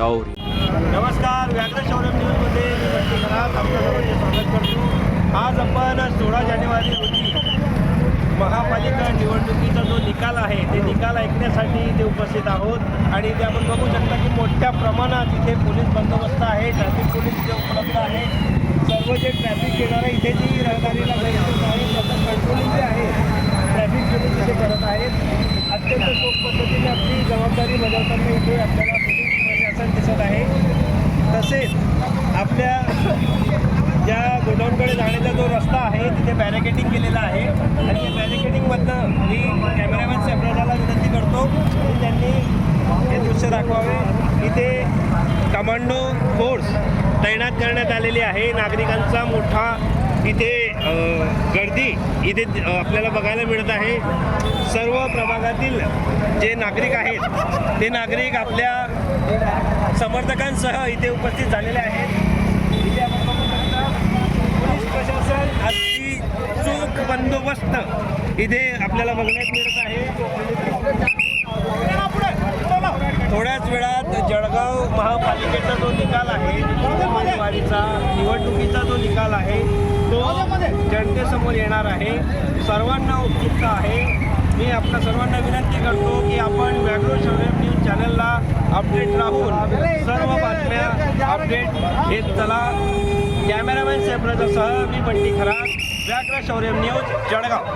शौर्य। नमस्कार व्याघ्र शौर्य न्यूजमध्ये मी आपल्या स्वागत करतो. आज आपण सोळा जानेवारी रोजी महापालिका निवडणुकीचा जो निकाल आहे ते निकाल ऐकण्यासाठी इथे उपस्थित आहोत. आणि ते आपण बघू शकता की मोठ्या प्रमाणात इथे पोलीस बंदोबस्त आहे ट्रॅफिक पोलीस इथे उपलब्ध आहे. सर्व जे ट्रॅफिक येणारं इथे जी रहदारीला आहे त्याचं कंट्रोलिंग जे आहे. ट्रॅफिक पोलीस इथे करत आहेत. अत्यंत सोप पद्धतीने आपली जबाबदारी बजावताना इथे आपल्याला पोलीस दिसत आहे. तसेच आपल्या ज्या गोडाऊनकडे जाण्याचा जो रस्ता आहे तिथे बॅरिकेडिंग केलेला आहे. आणि या बॅरिकेडिंगमधनं मी कॅमेरामॅन सेपरेटाला विनंती करतो की त्यांनी हे दृश्य दाखवावे. इथे कमांडो फोर्स तैनात करण्यात आलेली आहे. नागरिकांचा मोठा इथे गर्दी इथे आपल्याला बघायला मिळत आहे. सर्व प्रभागातील जे नागरिक आहेत ते नागरिक आपल्या समर्थकांसह इथे उपस्थित झालेले आहेत. इथे आपण बघू शकता पोलीस प्रशासन अगदी चोख बंदोबस्त इथे आपल्याला बघण्यात मिळत आहे. थोड्याच वेळात जळगाव महापालिकेचा जो निकाल आहे उमेदवारीचा निवडणुकीचा जो निकाल आहे तो जनतेसमोर येणार आहे. सर्वांना उत्सुकता आहे. मी आपल्या सर्वांना विनंती करतो की आपण व्याघ्र शौर्य न्यूज चॅनलला अपडेट राहून सर्व बातम्या अपडेट घेत चला. कॅमेरामॅन सेपरेटसह मी बंटी खरात व्याघ्र शौर्य न्यूज जळगाव.